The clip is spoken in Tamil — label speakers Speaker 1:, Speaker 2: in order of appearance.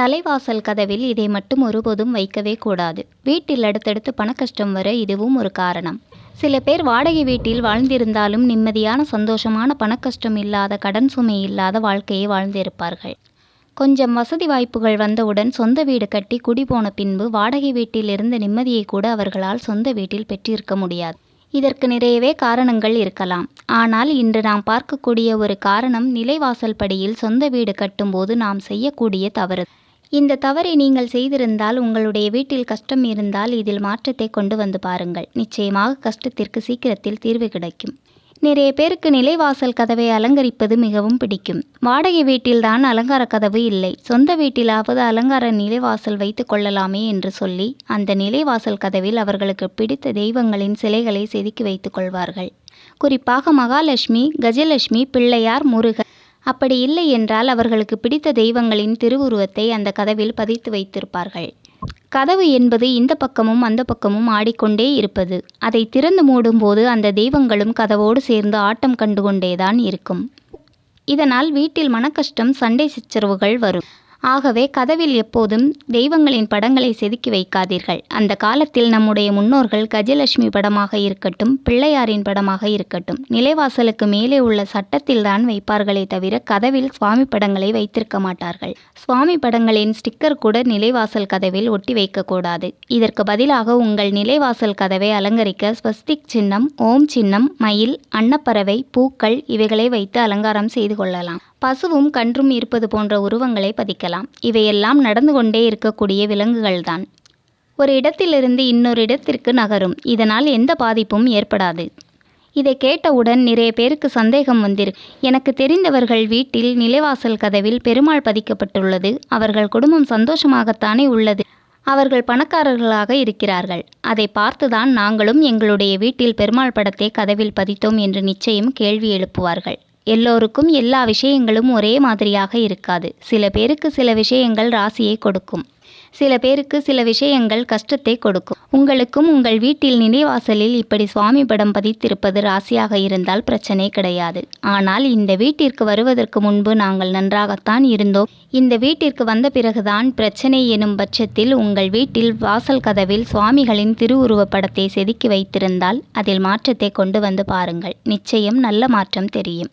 Speaker 1: தலைவாசல் கதவில் இதை மட்டும் ஒருபோதும் வைக்கவே கூடாது. வீட்டில் அடுத்தடுத்து பணக்கஷ்டம் வர இதுவும் ஒரு காரணம். சில பேர் வாடகை வீட்டில் வாழ்ந்திருந்தாலும் நிம்மதியான சந்தோஷமான பணக்கஷ்டம் இல்லாத கடன் சுமை இல்லாத வாழ்க்கையை வாழ்ந்திருப்பார்கள். கொஞ்சம் வசதி வாய்ப்புகள் வந்தவுடன் சொந்த வீடு கட்டி குடி போன பின்பு வாடகை வீட்டில் இருந்த நிம்மதியை கூட அவர்களால் சொந்த வீட்டில் பெற்றிருக்க முடியாது. இதற்கு நிறையவே காரணங்கள் இருக்கலாம். ஆனால் இன்று நாம் பார்க்கக்கூடிய ஒரு காரணம் நிலைவாசல் படியில் சொந்த வீடு கட்டும்போது நாம் செய்யக்கூடிய தவறு. இந்த தவறை நீங்கள் செய்திருந்தால் உங்களுடைய வீட்டில் கஷ்டம் இருந்தால் இதில் மாற்றத்தை கொண்டு வந்து பாருங்கள். நிச்சயமாக கஷ்டத்திற்கு சீக்கிரத்தில் தீர்வு கிடைக்கும். நிறைய பேருக்கு நிலைவாசல் கதவை அலங்கரிப்பது மிகவும் பிடிக்கும். வாடகை வீட்டில்தான் அலங்கார கதவு இல்லை. சொந்த வீட்டிலாவது அலங்கார நிலைவாசல் வைத்து கொள்ளலாமே என்று சொல்லி அந்த நிலைவாசல் கதவில் அவர்களுக்கு பிடித்த தெய்வங்களின் சிலைகளை செதுக்கி வைத்துக் கொள்வார்கள். குறிப்பாக மகாலட்சுமி கஜலட்சுமி பிள்ளையார் முருகன் அப்படி இல்லை என்றால் அவர்களுக்கு பிடித்த தெய்வங்களின் திருவுருவத்தை அந்த கதவில் பதித்து வைத்திருப்பார்கள். கதவு என்பது இந்த பக்கமும் அந்த பக்கமும் ஆடிக்கொண்டே இருப்பது. அதை திறந்து மூடும்போது அந்த தெய்வங்களும் கதவோடு சேர்ந்து ஆட்டம் கண்டு கொண்டேதான் இருக்கும். இதனால் வீட்டில் மனக்கஷ்டம் சண்டை சச்சரவுகள் வரும். ஆகவே கதவில் எப்போதும் தெய்வங்களின் படங்களை செதுக்கி வைக்காதீர்கள். அந்த காலத்தில் நம்முடைய முன்னோர்கள் கஜலட்சுமி படமாக இருக்கட்டும் பிள்ளையாரின் படமாக இருக்கட்டும் நிலைவாசலுக்கு மேலே உள்ள சட்டத்தில்தான் வைப்பார்களே தவிர கதவில் சுவாமி படங்களை வைத்திருக்க மாட்டார்கள். சுவாமி படங்களின் ஸ்டிக்கர் கூட நிலைவாசல் கதவில் ஒட்டி வைக்கக்கூடாது. இதற்கு பதிலாக உங்கள் நிலைவாசல் கதவை அலங்கரிக்க ஸ்வஸ்திக் சின்னம் ஓம் சின்னம் மயில் அன்னப்பறவை பூக்கள் இவைகளை வைத்து அலங்காரம் செய்து கொள்ளலாம். பசுவும் கன்றும் இருப்பது போன்ற உருவங்களை பதிக்கலாம். இவையெல்லாம் நடந்து கொண்டே இருக்கக்கூடிய விலங்குகள்தான். ஒரு இடத்திலிருந்து இன்னொரு இடத்திற்கு நகரும். இதனால் எந்த பாதிப்பும் ஏற்படாது. இதை கேட்டவுடன் நிறைய பேருக்கு சந்தேகம் வந்திரு. எனக்கு தெரிந்தவர்கள் வீட்டில் நிலைவாசல் கதவில் பெருமாள் பதிக்கப்பட்டுள்ளது. அவர்கள் குடும்பம் சந்தோஷமாகத்தானே உள்ளது. அவர்கள் பணக்காரர்களாக இருக்கிறார்கள். அதை பார்த்துதான் நாங்களும் எங்களுடைய வீட்டில் பெருமாள் படத்தை கதவில் பதித்தோம் என்று நிச்சயம் கேள்வி எழுப்புவார்கள். எல்லோருக்கும் எல்லா விஷயங்களும் ஒரே மாதிரியாக இருக்காது. சில பேருக்கு சில விஷயங்கள் ராசியை கொடுக்கும். சில பேருக்கு சில விஷயங்கள் கஷ்டத்தை கொடுக்கும். உங்களுக்கும் உங்கள் வீட்டில் நினைவாசலில் இப்படி சுவாமி படம் பதித்திருப்பது ராசியாக இருந்தால் பிரச்சனை கிடையாது. ஆனால் இந்த வீட்டிற்கு வருவதற்கு முன்பு நாங்கள் நன்றாகத்தான் இருந்தோம். இந்த வீட்டிற்கு வந்த பிறகுதான் பிரச்சனை எனும் பட்சத்தில் உங்கள் வீட்டில் வாசல் கதவில் சுவாமிகளின் திருவுருவ படத்தை செதுக்கி வைத்திருந்தால் அதில் மாற்றத்தை கொண்டு வந்து பாருங்கள். நிச்சயம் நல்ல மாற்றம் தெரியும்.